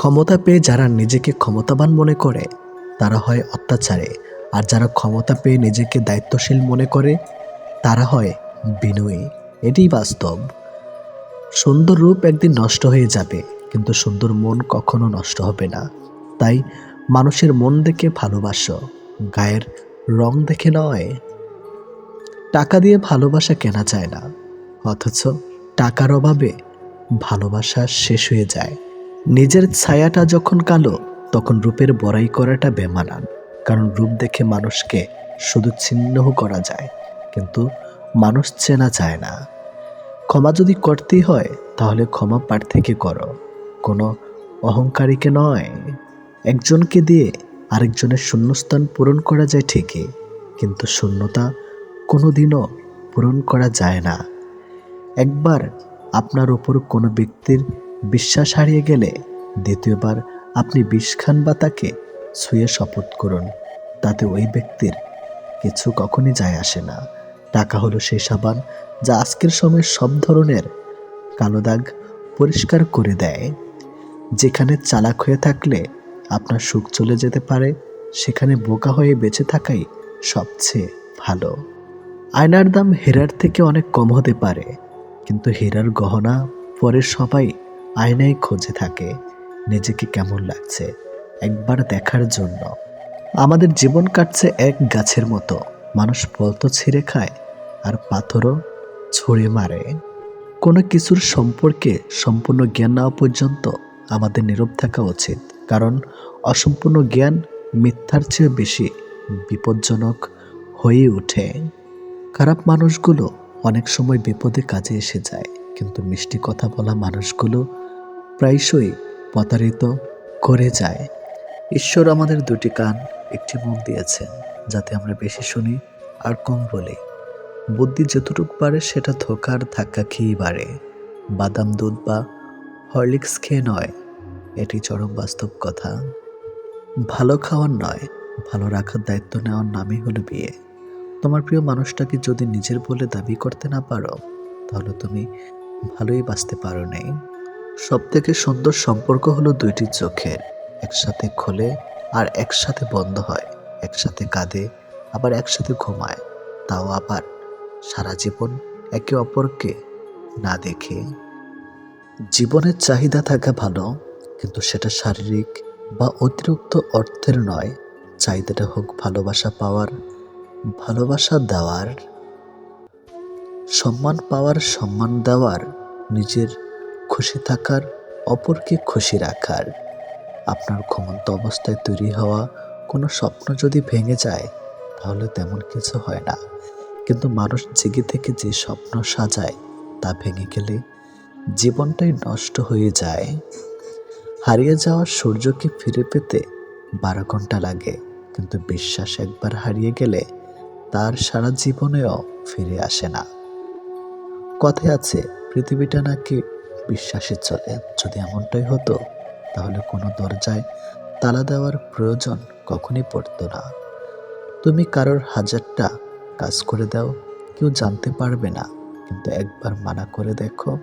ক্ষমতা পেয়ে যারা নিজেকে ক্ষমতাবান মনে করে, তারা হয় অত্যাচারে। আর যারা ক্ষমতা পেয়ে নিজেকে দায়িত্বশীল মনে করে, তারা হয় বিনয়ী। এটাই বাস্তব। সুন্দর রূপ একদিন নষ্ট হয়ে যাবে, কিন্তু সুন্দর মন কখনো নষ্ট হবে না। তাই মানুষের মন দেখে ভালোবাসো, গায়ের রং দেখে নয়। টাকা দিয়ে ভালোবাসা কেনা যায় না, অথচ টাকার অভাবে ভালোবাসা শেষ হয়ে যায়। নিজের ছায়াটা যখন কালো, তখন রূপের বড়াই করাটা বেমানান। কারণ রূপ দেখে মানুষকে শুধু ছিন্ন করা যায়, কিন্তু মানুষ চেনা যায় না। ক্ষমা যদি করতেই হয়, তাহলে ক্ষমা পাঠ থেকে করো। কোনো অহংকারীকে নয়। একজনকে দিয়ে আরেকজনের শূন্যস্থান পূরণ করা যায় ঠিকই, কিন্তু শূন্যতা কোনো দিনও পূরণ করা যায় না। একবার আপনার ওপর কোনো ব্যক্তির বিশ্বাস হারিয়ে গেলে দ্বিতীয়বার আপনি বিষ খান বা তাকে ছুঁয়ে শপথ করুন। তাতে ওই ব্যক্তির কিছু কখনই যায় আসে না। টাকা হলো সেই সাবান যা আজকের সময় সব ধরনের কালো দাগ পরিষ্কার করে দেয়। যেখানে চালাক হয়ে থাকলে আপনার সুখ চলে যেতে পারে, সেখানে বোকা হয়ে বেঁচে থাকাই সবচেয়ে ভালো। আয়নার দাম হেরার থেকে অনেক কম হতে পারে, কিন্তু হেরার গহনা পরে সবাই আয়নায় খোঁজে থাকে নিজেকে কেমন লাগছে একবার দেখার জন্য। আমাদের জীবন কাটছে এক গাছের মতো। মানুষ ফল তো ছিঁড়ে খায় আর পাথরও ছুঁড়ে মারে। কোনো কিছুর সম্পর্কে সম্পূর্ণ জ্ঞান নেওয়া পর্যন্ত আমাদের নীরব থাকা উচিত। কারণ অসম্পূর্ণ জ্ঞান মিথ্যার চেয়ে বেশি বিপজ্জনক হয়ে ওঠে। খারাপ মানুষগুলো অনেক সময় বিপদে কাজে এসে যায়। কিন্তু মিষ্টি কথা বলা মানুষগুলো প্রায়শই প্রতারিত করে যায়। ঈশ্বর আমাদের দুটি কান, একটি মুখ দিয়েছেন, যাতে আমরা বেশি শুনি আর কম বলি। বুদ্ধি যতটুকু পারে সেটা ধোকার ধাক্কা খেয়েই বাড়ে। বাদাম দুধ বা হরলিক্স খেয়ে নয়, এটি চরম বাস্তব কথা। ভালো খাওয়ার নয়, ভালো রাখার দায়িত্ব নেওয়ার নামই হলো বিয়ে। তোমার প্রিয় মানুষটাকে যদি নিজের বলে দাবি করতে না পারো, তাহলে তুমি ভালোই বাঁচতে পারো নেই। সব থেকে সুন্দর সম্পর্ক হলো দুইটি চোখের, একসাথে খোলে আর একসাথে বন্ধ হয়, একসাথে কাঁদে, আবার একসাথে ঘুমায়। তাও আবার সারা জীবন একে অপরকে না দেখে। জীবনের চাহিদা থাকা ভালো, কিন্তু সেটা শারীরিক বা অতিরিক্ত অর্থের নয়। চাহিদাটা হোক ভালোবাসা পাওয়ার, ভালোবাসা দেওয়ার। সম্মান পাওয়ার সম্মান দেওয়ার, নিজের খুশি থাকার, অপরকে খুশি রাখার। আপনার ঘুমন্ত অবস্থায় তৈরি হওয়া কোনো স্বপ্ন যদি ভেঙে যায়, তাহলে তেমন কিছু হয় না। কিন্তু মানুষ জেগে থেকে যে স্বপ্ন সাজায়, তা ভেঙে গেলে জীবনটাই নষ্ট হয়ে যায়। হারিয়ে যাওয়া সূর্যকে ফিরে পেতে বারো ঘণ্টা লাগে, কিন্তু বিশ্বাস একবার হারিয়ে গেলে তার সারা জীবনেও ফিরে আসে না। কথায় আছে, পৃথিবীটা নাকি বিশ্বাসে চলে। যদি এমনটাই হতো, তাহলে কোনো দরজায় তালা দেওয়ার প্রয়োজন কখনই পড়তো না। তুমি কারোর হাজারটা কাজ করে দাও, কেউ জানতে পারবে না। কিন্তু একবার মানা করে দেখো,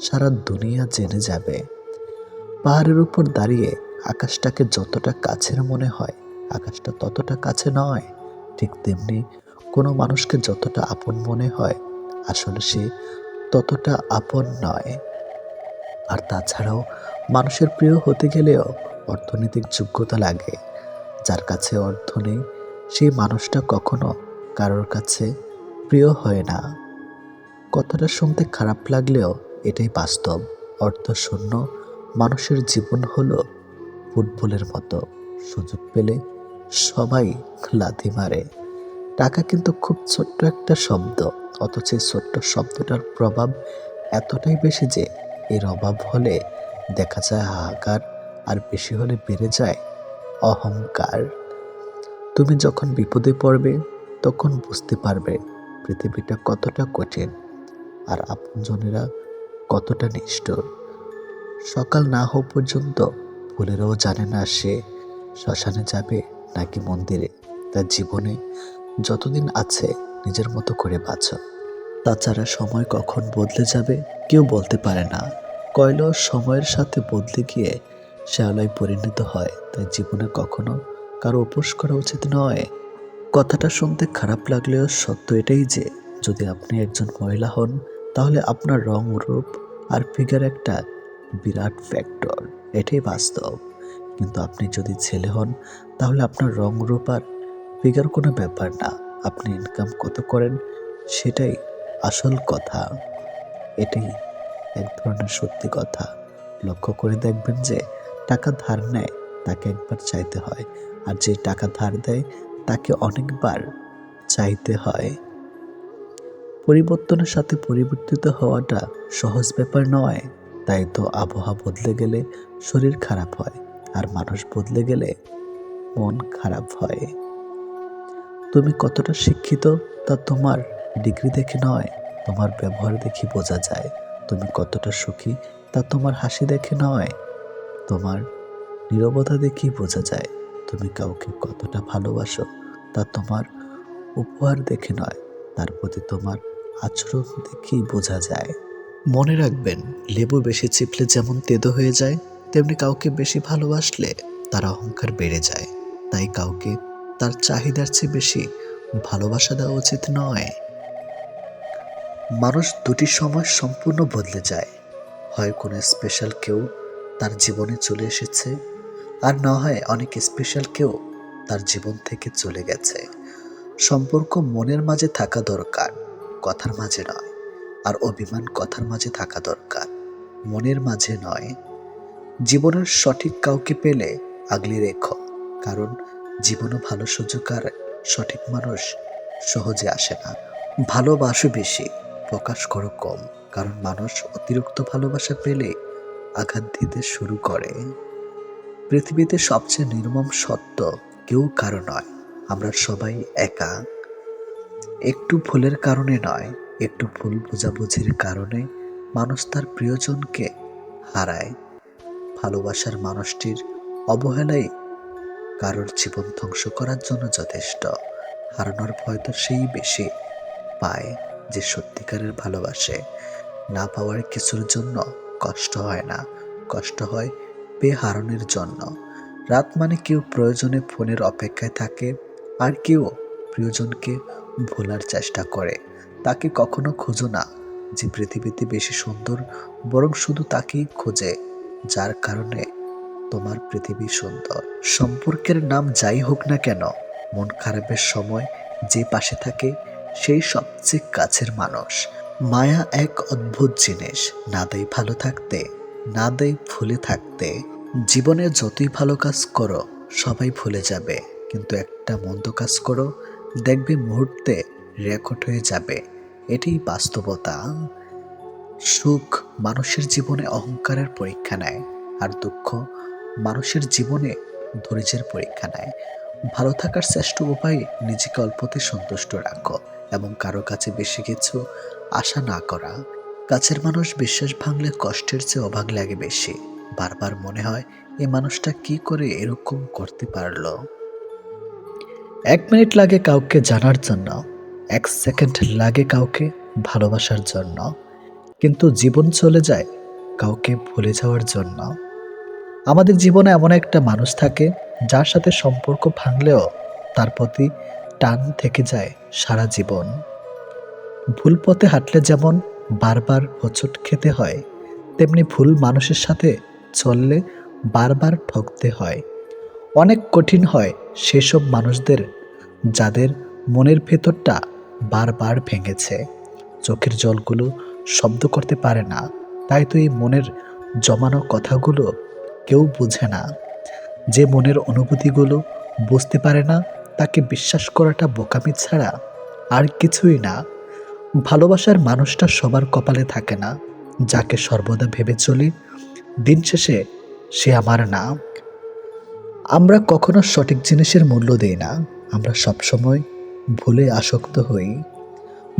সারা দুনিয়া জেনে যাবে। পাহাড়ের উপর দাঁড়িয়ে আকাশটাকে যতটা কাছের মনে হয়, আকাশটা ততটা কাছে নয়। ঠিক তেমনি কোনো মানুষকে যতটা আপন মনে হয় আসলে সে ততটা আপন নয়। আর তাছাড়াও মানুষের প্রিয় হতে গেলেও অর্থনৈতিক যোগ্যতা লাগে। যার কাছে অর্থ নেই, সেই মানুষটা কখনো কারোর কাছে প্রিয় হয় না। কথাটা শুনতে খারাপ লাগলেও এটাই বাস্তব। অর্থ শূন্য মানুষের জীবন হলো ফুটবলের মতো। সুযোগ পেলে সবাই লাথি মারে। টাকা কিন্তু খুব ছোট্ট একটা শব্দ। অথচ এই ছোট্ট শব্দটার প্রভাব এতটাই বেশি যে এর অভাব হলে দেখা যায় হাহাকার, আর বেশি হলে বেড়ে যায় অহংকার। তুমি যখন বিপদে পড়বে, তখন বুঝতে পারবে পৃথিবীটা কতটা কঠিন, আর আপনজনেরা কতটা নিষ্ঠুর। সকাল না হওয়া পর্যন্ত ফুলেরও জানে না সে শ্মশানে যাবে নাকি মন্দিরে। তার জীবনে যতদিন আছে, নিজের মতো করে বাঁচো। তাছাড়া সময় কখন বদলে যাবে, কেউ বলতে পারে না। কয়লা সময়ের সাথে বদলে গিয়ে শ্যাওলায় পরিণত হয়, তাই জীবনে কখনো কারও উপোস করা উচিত নয়। কথাটা শুনতে খারাপ লাগলেও সত্য এটাই যে, যদি আপনি একজন মহিলা হন, তাহলে আপনার রং, রূপ আর ফিগার একটা বিরাট ফ্যাক্টর এটাই বাস্তব। কিন্তু আপনি যদি ছেলে হন, তাহলে আপনার রং, রূপ আর ফিগার কোনো ব্যাপার না, আপনি ইনকাম কত করেন সেটাই আসল কথা। এটাই এক ধরনের সত্যি কথা। লক্ষ্য করে দেখবেন যে টাকা ধার নেয়, তাকে একবার চাইতে হয়। আর যে টাকা ধার দেয়, তাকে অনেকবার চাইতে হয়। পরিবর্তনের সাথে পরিবর্তিত হওয়াটা সহজ ব্যাপার নয়। তাই তো আবহাওয়া বদলে গেলে শরীর খারাপ হয়, আর মানুষ বদলে গেলে মন খারাপ হয়। তুমি কতটা শিক্ষিত তা তোমার ডিগ্রি দেখে নয়, তোমার ব্যবহার দেখে বোঝা যায়। তুমি কতটা সুখী তা তোমার হাসি দেখে নয়, তোমার নীরবতা দেখেই বোঝা যায়। তুমি কাউকে কতটা ভালোবাসো তা তোমার উপহার দেখে নয়, তার প্রতি তোমার আচরণ দেখেই বোঝা যায়। মনে রাখবেন, লেবু বেশি চিপলে যেমন তেতো হয়ে যায়, তেমনি কাউকে বেশি ভালোবাসলে তার অহংকার বেড়ে যায়। তাই কাউকে তার চাহিদার চেয়ে বেশি ভালোবাসা দেওয়া উচিত নয়। মানুষ দুটি সময় সম্পূর্ণ বদলে যায়। হয় কোনো স্পেশাল কেউ তার জীবনে চলে এসেছে, আর না হয় অনেক স্পেশাল কেউ তার জীবন থেকে চলে গেছে। সম্পর্ক মনের মাঝে থাকা দরকার, কথার মাঝে নয়, আর অভিমান কথার মাঝে থাকা দরকার, মনের মাঝে নয়। জীবনের সঠিক কাউকে পেলে আগলে রেখো, কারণ জীবনও ভালো সুযোগ আর সঠিক মানুষ সহজে আসে না। ভালোবাসো বেশি, প্রকাশ করো কম, কারণ মানুষ অতিরিক্ত ভালোবাসা পেলে আঘাত দিতে শুরু করে। পৃথিবীতে সবচেয়ে নির্মম সত্য কেউ কারও নয়, আমরা সবাই একা। একটু ভুলের কারণে নয়, একটু ভুল বোঝাবুঝির কারণে মানুষ তার প্রিয়জনকে হারায়। ভালোবাসার মানুষটির অবহেলাই কারোর জীবন ধ্বংস করার জন্য যথেষ্ট। হারানোর ভয় তো সেই বেশি। পায় যে সত্যিকারের ভালোবাসে। না পাওয়ার কিছুর জন্য কষ্ট হয় না। কষ্ট হয় পেয়ে হারানোর জন্য। রাত মানে কেউ প্রয়োজনে ফোনের অপেক্ষায় থাকে আর কেউ প্রিয়জনকে ভোলার চেষ্টা করে। তাকে কখনো খোঁজো না যে পৃথিবীতে বেশি সুন্দর, বরং শুধু তাকেই খোঁজে, যার কারণে তোমার পৃথিবী সুন্দর। সম্পর্কের নাম যাই হোক না কেন, মন খারাপের সময় যে পাশে থাকে, সেই সবচেয়ে কাছের মানুষ। মায়া এক অদ্ভুত জিনিস, না দেয় ভালো থাকতে, না দেয় ভুলে থাকতে। জীবনে যতই ভালো কাজ করো, সবাই ভুলে যাবে। কিন্তু একটা মন্দ কাজ করো, দেখবে মুহূর্তে রেকর্ড হয়ে যাবে। এটাই বাস্তবতা। সুখ মানুষের জীবনে অহংকারের পরীক্ষা নেয়, আর দুঃখ মানুষের জীবনে ধৈর্যের পরীক্ষা নেয়। ভালো থাকার শ্রেষ্ঠ উপায় নিজেকে অল্পতে সন্তুষ্ট রাখো এবং কারও কাছে বেশি কিছু আশা না করা। কাছের মানুষ বিশ্বাস ভাঙলে কষ্টের চেয়ে অভাগ লাগে বেশি। বারবার মনে হয় এই মানুষটা কি করে এরকম করতে পারল? এক মিনিট লাগে কাউকে জানার জন্য, এক সেকেন্ড লাগে কাউকে ভালোবাসার জন্য। কিন্তু জীবন চলে যায় কাউকে ভুলে যাওয়ার জন্য। আমাদের জীবনে এমন একটা মানুষ থাকে যার সাথে সম্পর্ক ভাঙলেও তার প্রতি টান থেকে যায় সারা জীবন। ভুল পথে হাঁটলে যেমন বারবার হোঁচট খেতে হয়, তেমনি ভুল মানুষের সাথে চললে বারবার ঠকতে হয়। অনেক কঠিন হয় সেসব মানুষদের যাদের মনের ভেতরটা বারবার ভেঙেছে। চোখের জলগুলো শব্দ করতে পারে না, তাই তো এই মনের জমানো কথাগুলো কেউ বোঝে না। যে মনের অনুভূতিগুলো বুঝতে পারে না, তাকে বিশ্বাস করাটা বোকামি ছাড়া আর কিছুই না। ভালোবাসার মানুষটা সবার কপালে থাকে না, যাকে সর্বদা ভেবে চলি, দিন শেষে সে আমার না। আমরা কখনো সঠিক জিনিসের মূল্য দেই না, আমরা সবসময় ভুলে আসক্ত হই।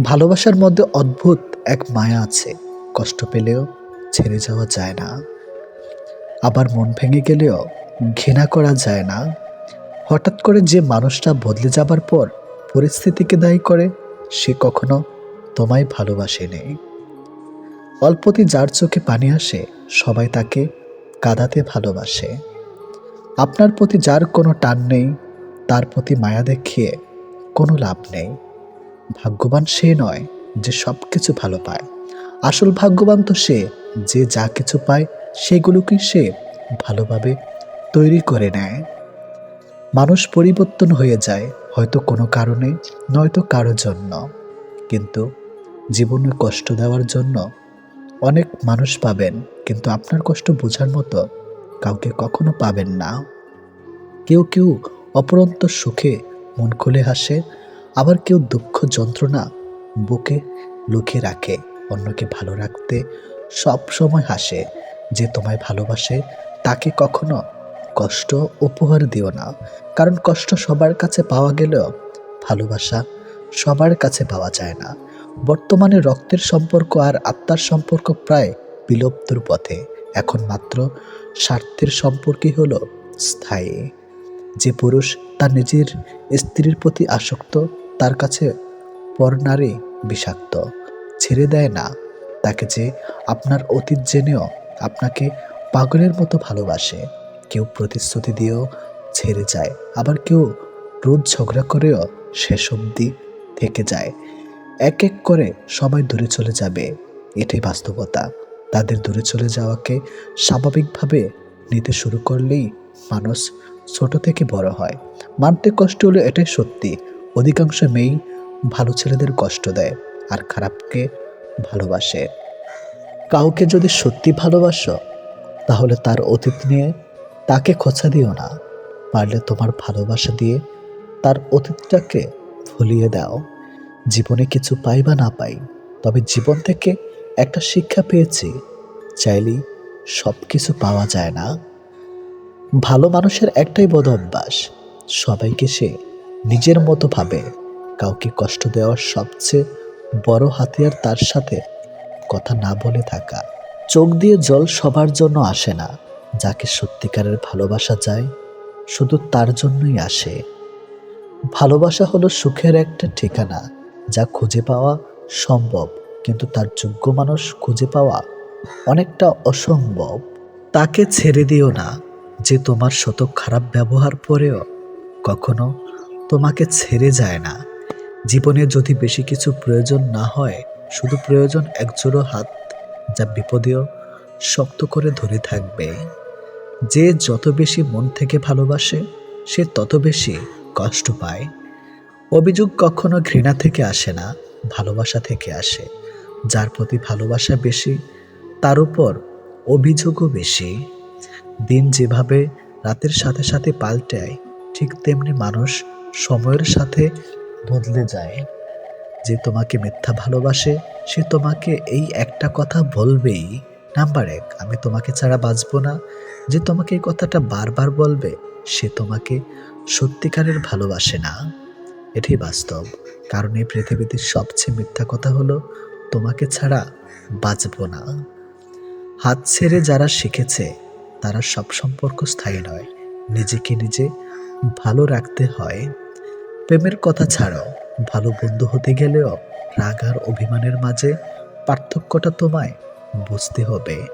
ভালোবাসার মধ্যে অদ্ভুত এক মায়া আছে, কষ্ট পেলেও ছেড়ে যাওয়া যায় না। আবার মন ভেঙে গেলেও ঘৃণা করা যায় না। হঠাৎ করে যে মানুষটা বদলে যাবার পর পরিস্থিতিকে দায়ী করে, সে কখনো তোমায় ভালোবাসেনি। অল্পতে যার চোখে পানি আসে, সবাই তাকে কাঁদাতে ভালোবাসে। আপনার প্রতি যার কোনো টান নেই, তার প্রতি মায়া দেখিয়ে কোনো লাভ নেই। ভাগ্যবান সে নয় যে সব কিছু ভালো পায়। আসল ভাগ্যবান তো সে যে যা কিছু পায় সেগুলোকে সে ভালোভাবে তৈরি করে নেয়। মানুষ পরিবর্তন হয়ে যায়, হয়তো কোনো কারণে, নয়তো কারোর জন্য। কিন্তু জীবনে কষ্ট দেওয়ার জন্য অনেক মানুষ পাবেন, কিন্তু আপনার কষ্ট বোঝার মতো কাউকে কখনো পাবেন না। কেউ কেউ অপরন্ত সুখে মন খুলে হাসে, আবার কেউ দুঃখ যন্ত্রণা বুকে লুকিয়ে রাখে, অন্যকে ভালো রাখতে সব সময় হাসে। যে তোমায় ভালোবাসে, তাকে কখনো কষ্ট উপহার দিও না। কারণ কষ্ট সবার কাছে পাওয়া গেলেও ভালোবাসা সবার কাছে পাওয়া যায় না। বর্তমানে রক্তের সম্পর্ক আর আত্মার সম্পর্ক প্রায় বিলুপ্তর পথে। এখন মাত্র স্বার্থের সম্পর্কই হলো স্থায়ী। যে পুরুষ তার নিজের স্ত্রীর প্রতি আসক্ত, তার কাছে পরনারী বিষাক্ত। ছেড়ে দেয় না। তাকে যে আপনার অতীত জেনেও আপনাকে পাগলের মতো ভালোবাসে। কেউ প্রতিশ্রুতি দিয়েও ছেড়ে যায়, আবার কেউ রোজ ঝগড়া করেও শেষ অবধি থেকে যায়। এক এক করে সবাই দূরে চলে যাবে, এটাই বাস্তবতা। তাদের দূরে চলে যাওয়াকে স্বাভাবিকভাবে নিতে শুরু করলেই মানুষ ছোট থেকে বড় হয়। মানতে কষ্ট হলে এটাই সত্যি, অধিকাংশ মেয়েই ভালো ছেলেদের কষ্ট দেয় আর খারাপকে ভালোবাসে। কাউকে যদি সত্যি ভালোবাসো, তাহলে তার অতীত নিয়ে তাকে খোঁচা দিও না। পারলে তোমার ভালোবাসা দিয়ে তার অতীতটাকে ভুলিয়ে দাও। জীবনে কিছু পাই বা না পাই, তবে জীবন থেকে একটা শিক্ষা পেয়েছি, চাইলেই সব কিছু পাওয়া যায় না। ভালো মানুষের একটাই বোধ অভ্যাস, সবাইকে সে নিজের মতো ভাবে কাউকে কষ্ট দেওয়ার সবচেয়ে বড় হাতিয়ার তার সাথে কথা না বলে থাকা। চোখ দিয়ে জল সবার জন্য আসে না, যাকে সত্যিকারের ভালোবাসা যায়, শুধু তার জন্যই আসে। ভালোবাসা হলো সুখের একটা ঠিকানা, যা খুঁজে পাওয়া সম্ভব, কিন্তু তার যোগ্য মানুষ খুঁজে পাওয়া অনেকটা অসম্ভব। তাকে ছেড়ে দিও না, যে তোমার শত খারাপ ব্যবহার পরেও কখনো তোমাকে ছেড়ে যায় না। জীবনে যদি বেশি কিছু প্রয়োজন না হয় শুধু প্রয়োজন একজোড়ো হাত যা বিপদেও শক্ত করে ধরে থাকবে। যে যত বেশি মন থেকে ভালোবাসে, সে তত বেশি কষ্ট পায়। অভিযোগ কখনো ঘৃণা থেকে আসে না, ভালোবাসা থেকে আসে। যার প্রতি ভালোবাসা বেশি, তার উপর অভিযোগও বেশি। দিন যেভাবে রাতের সাথে সাথে পাল্টায়, ঠিক তেমনি মানুষ সময়ের সাথে বদলে যায়। যে তোমাকে মিথ্যা ভালোবাসে, সে তোমাকে এই একটা কথা বলবেই। নাম্বার এক, আমি তোমাকে ছাড়া বাঁচবো না। যে তোমাকে এই কথাটা বারবার বলবে, সে তোমাকে সত্যিকারের ভালোবাসে না। এটাই বাস্তব। কারণ এই পৃথিবীতে সবচেয়ে মিথ্যা কথা হলো, তোমাকে ছাড়া বাঁচবো না। হাত ছেড়ে যারা শিখেছে, তারা সব সম্পর্ক স্থায়ী নয়। নিজেকে নিজে ভালো রাখতে হয়। প্রেমের কথা ছাড়াও ভালো বন্ধু হতে গেলেও রাগ আর অভিমানের মাঝে পার্থক্যটা তোমায় বুঝতে হবে।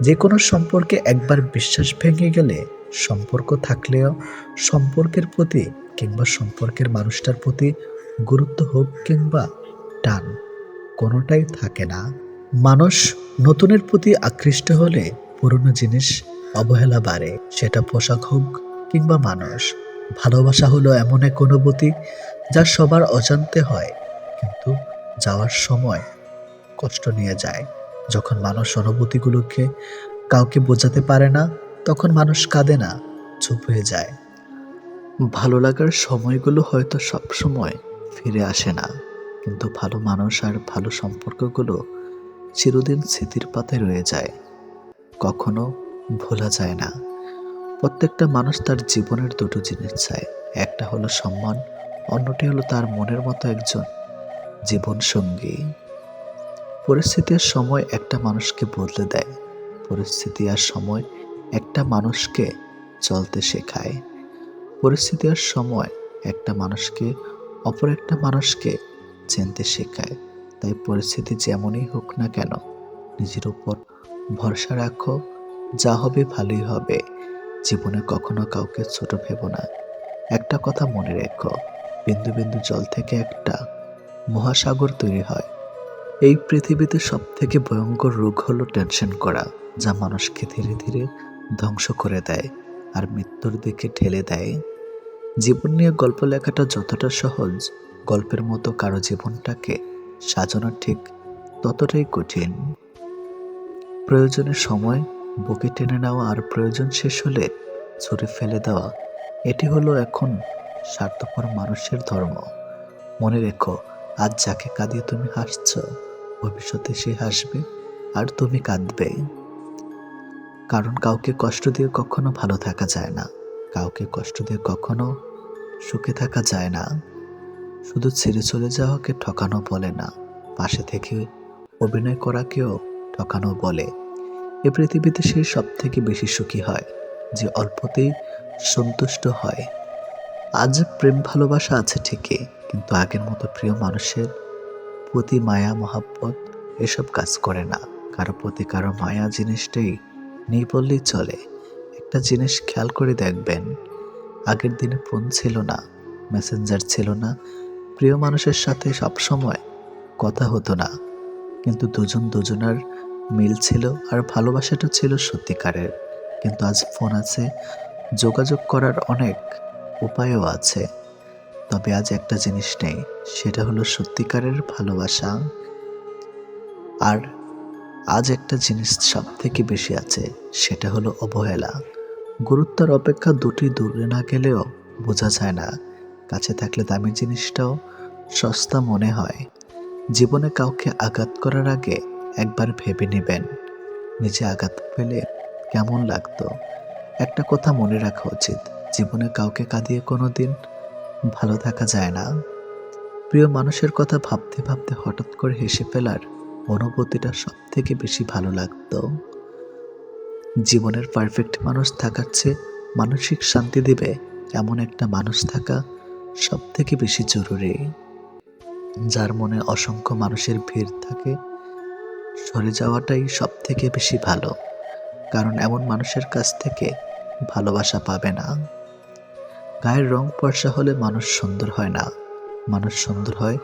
যে কোনো সম্পর্কে একবার বিশ্বাস ভেঙে গেলে সম্পর্ক থাকলেও সম্পর্কের প্রতি কিংবা সম্পর্কের মানুষটার প্রতি গুরুত্ব হোক কিংবা টান কোনোটাই থাকে না। মানুষ নতুনের প্রতি আকৃষ্ট হলে পুরনো জিনিস অবহেলা বাড়ে, সেটা পোশাক হোক কিংবা মানুষ। ভালোবাসা হলো এমন এক অনুভূতি যা সবার অজান্তে হয়, কিন্তু যাওয়ার সময় কষ্ট নিয়ে যায়। যখন মানুষ অনুভূতিগুলোকে কাউকে বোঝাতে পারে না, তখন মানুষ কাঁদে না, চুপ হয়ে যায়। ভালো লাগার সময়গুলো হয়তো সব সময় ফিরে আসে না, কিন্তু ভালো মানুষ আর ভালো সম্পর্কগুলো চিরদিন স্মৃতির পাতায় রয়ে যায়। কখনো ভোলা যায় না। প্রত্যেকটা মানুষ তার জীবনের দুটো জিনিস চায়। একটা হলো সম্মান অন্যটি হলো তার মনের মতো একজন জীবন সঙ্গী পরিস্থিতি সময় একটা মানুষকে বদলে দেয়। পরিস্থিতি আর সময় একটা মানুষকে চলতে শেখায়। পরিস্থিতি আর সময় একটা মানুষকে, অপর একটা মানুষকে চিনতে শেখায়। তাই পরিস্থিতি যেমনই হোক না কেন, নিজের উপর ভরসা রাখো, যা হবে ভালোই হবে। জীবনে কখনো কাউকে ছোট ভেবো না। একটা কথা মনে রেখো বিন্দু বিন্দু জল থেকে একটা মহাসাগর তৈরি হয়। এই পৃথিবীতে সব থেকে ভয়ঙ্কর রোগ হলো টেনশন করা, যা মানুষকে ধীরে ধীরে ধ্বংস করে দেয় আর মৃত্যুর দিকে ঠেলে দেয়। জীবন নিয়ে গল্প লেখাটা যতটা সহজ, গল্পের মতো কারও জীবনটাকে সাজানো ঠিক ততটাই কঠিন। প্রয়োজনের সময় বুকে টেনে নেওয়া আর প্রয়োজন শেষ হলে ছুঁড়ে ফেলে দেওয়া, এটি হলো এখন স্বার্থপর মানুষের ধর্ম। মনে রেখো, আজ যাকে কাঁদিয়ে তুমি হাসছ, ভবিষ্যতে সে হাসবে আর তুমি কাঁদবে। কারণ কাউকে কষ্ট দিয়ে কখনো ভালো থাকা যায় না। কাউকে কষ্ট দিয়ে কখনো সুখে থাকা যায় না। শুধু ছেড়ে চলে যাওয়াকে ঠকানো বলে না, পাশে থেকে অভিনয় করাকেও ঠকানো বলে। এ পৃথিবীতে সে সব থেকে বেশি সুখী হয়, যে অল্পতেই সন্তুষ্ট হয়। আজ প্রেম ভালোবাসা আছে ঠিকই, কিন্তু আগের মতো প্রিয় মানুষের প্রতি মায়া, মহাব্বত এসব কাজ করে না। কারও প্রতি কারও মায়া জিনিসটাই নেই বললেই চলে। একটা জিনিস খেয়াল করে দেখবেন, আগের দিনে ফোন ছিল না, মেসেঞ্জার ছিল না, প্রিয় মানুষের সাথে সবসময় কথা হতো না। কিন্তু দুজন দুজনার মিল ছিল আর ভালোবাসাটা ছিল সত্যিকারের। কিন্তু আজ ফোন আছে, যোগাযোগ করার অনেক উপায়ও আছে। তবে আজ একটা জিনিস নেই, সেটা হলো সত্যিকারের ভালোবাসা। আর আজ একটা জিনিস সব থেকে বেশি আছে, সেটা হলো অবহেলা। গুরুত্বর অপেক্ষা দুটি দূরে না গেলেও বোঝা যায় না, কাছে থাকলে দামি জিনিসটাও সস্তা মনে হয়। জীবনে কাউকে আঘাত করার আগে একবার ভেবে নেবেন, নিজে আঘাত পেলে কেমন লাগতো? একটা কথা মনে রাখা উচিত। জীবনে কাউকে কাঁদিয়ে কোনো দিন ভালো থাকা যায় না। প্রিয় মানুষের কথা ভাবতে ভাবতে হঠাৎ করে হেসে ফেলার অনুভূতিটা সব থেকে বেশি ভালো লাগতো। জীবনের পারফেক্ট মানুষ থাকার চেয়ে মানসিক শান্তি দেবে এমন একটা মানুষ থাকা সব থেকে বেশি জরুরি। যার মনে অসংখ্য মানুষের ভিড় থাকে, সরে যাওয়াটাই সব থেকে বেশি ভালো। কারণ এমন মানুষের কাছ থেকে ভালোবাসা পাবে না। গায়ের রং পয়সা হলে মানুষ সুন্দর হয় না। মানুষ সুন্দর হয়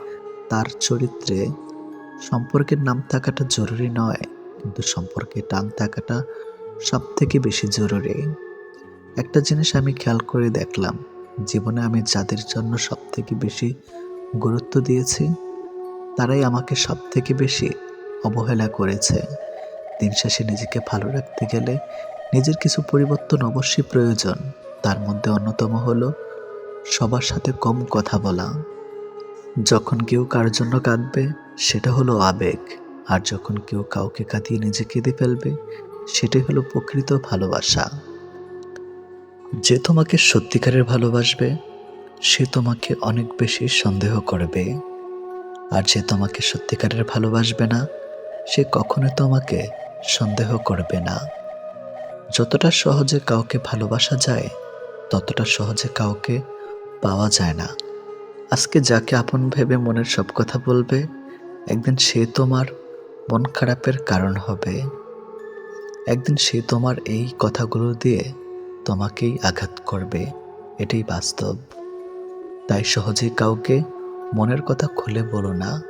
তার চরিত্রে। সম্পর্কের নাম থাকাটা জরুরি নয়, কিন্তু সম্পর্কে টান থাকাটা সব থেকে বেশি জরুরি। একটা জিনিস আমি খেয়াল করে দেখলাম, জীবনে আমি যাদের জন্য সব থেকে বেশি গুরুত্ব দিয়েছি, তারাই আমাকে সব থেকে বেশি অবহেলা করেছে। দিন শেষে নিজেকে ভালো রাখতে গেলে নিজের কিছু পরিবর্তন অবশ্যই প্রয়োজন। তার মধ্যে অন্যতম হলো সবার সাথে কম কথা বলা। যখন কেউ কার জন্য কাঁদবে, সেটা হলো আবেগ। আর যখন কেউ কাউকে কাঁদিয়ে নিজে কেঁদে ফেলবে, সেটাই হলো প্রকৃত ভালোবাসা। যে তোমাকে সত্যিকারের ভালোবাসবে, সে তোমাকে অনেক বেশি সন্দেহ করবে। আর যে তোমাকে সত্যিকারের ভালোবাসবে না, সে কখনো তোমাকে সন্দেহ করবে না। যতটা সহজে কাউকে ভালোবাসা যায় ততটা সহজে কাউকে পাওয়া যায় না। আজকে যাকে আপন ভেবে মনের সব কথা বলবে, একদিন সে তোমার মন খারাপের কারণ হবে। একদিন সে তোমার এই কথাগুলো দিয়ে তোমাকেই আঘাত করবে। এটাই বাস্তব। তাই সহজে কাউকে মনের কথা খুলে বলো না।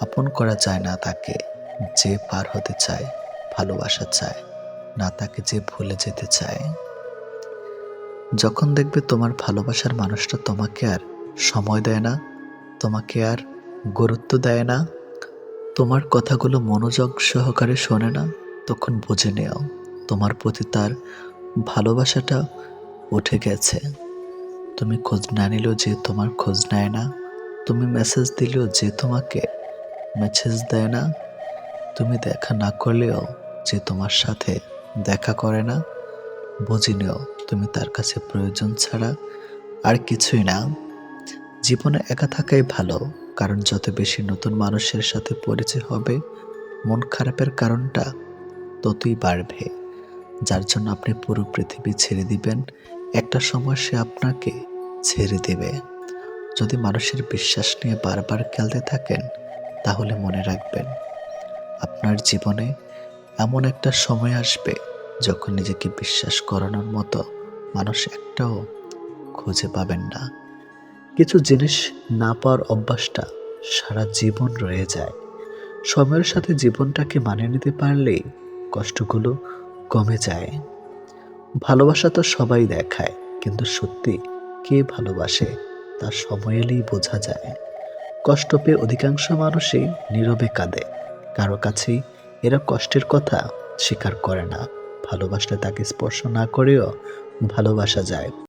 আপন করা যায় না তাকে, যে পার হতে চায়, ভালোবাসা চায়, না তাকে যে ভুলে যেতে চায়। যখন দেখবে তোমার ভালোবাসার মানুষটা তোমাকে আর সময় দেয় না, তোমাকে আর গুরুত্ব দেয় না, তোমার কথাগুলো মনোযোগ সহকারে শোনে না, তখন বুঝে নেও তোমার প্রতি তার ভালোবাসাটা উঠে গেছে। তুমি খোঁজ না নিলেও যে তোমার খোঁজ নেয় না, তুমি মেসেজ দিলেও যে তোমাকে মেসেজ দেয় না, তুমি দেখা না করলেও যে তোমার সাথে দেখা করে না, বুঝি নিও তুমি তার কাছে প্রয়োজন ছাড়া আর কিছুই না। জীবনে একা থাকাই ভালো, কারণ যত বেশি নতুন মানুষের সাথে পরিচয় হবে, মন খারাপের কারণটা ততই বাড়বে। যার জন্য আপনি পুরো পৃথিবী ছেড়ে দিবেন, একটা সময় সে আপনাকে ছেড়ে দেবে। যদি মানুষের বিশ্বাস নিয়ে বারবার খেলতে থাকেন, তাহলে মনে রাখবেন, আপনার জীবনে এমন একটা সময় আসবে যখন নিজেকে বিশ্বাস করানোর মতো মানুষ একটাও খুঁজে পাবেন না। কিছু জিনিস না পাওয়ার অভ্যাসটা সারা জীবন রয়ে যায়। সময়ের সাথে জীবনটাকে মানিয়ে নিতে পারলেই কষ্টগুলো কমে যায়। ভালোবাসা তো সবাই দেখায়, কিন্তু সত্যি কে ভালোবাসে তা সময় এলেই বোঝা যায়। কষ্ট পেয়ে অধিকাংশ মানুষই নীরবে কাঁদে। কারও কাছেই এরা কষ্টের কথা স্বীকার করে না। ভালোবাসলে তাকে স্পর্শ না করেও ভালোবাসা যায়।